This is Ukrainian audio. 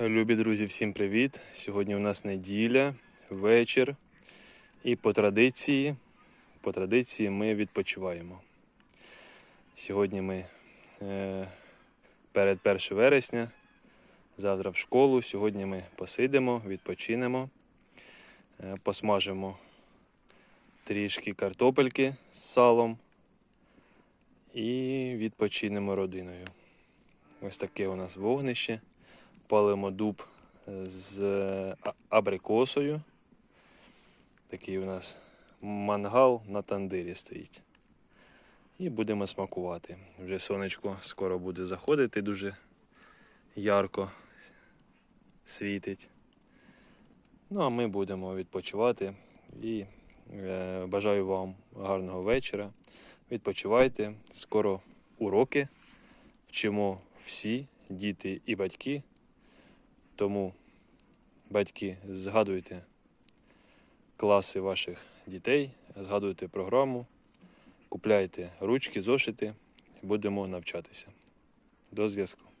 Любі друзі, всім привіт! Сьогодні у нас неділя, вечір. І по традиції, по традиції ми відпочиваємо. Сьогодні ми е, перед 1 вересня, завтра в школу. Сьогодні ми посидимо, відпочинемо, е, посмажимо трішки картопельки з салом і відпочинемо родиною. Ось таке у нас вогнище палимо дуб з абрикосою. Такий у нас мангал на тандирі стоїть. І будемо смакувати. Вже сонечко скоро буде заходити, дуже ярко світить. Ну, а ми будемо відпочивати і е, бажаю вам гарного вечора. Відпочивайте. Скоро уроки. Вчимо всі, діти і батьки. Тому, батьки, згадуйте класи ваших дітей, згадуйте програму, купляйте ручки, зошити, будемо навчатися. До зв'язку.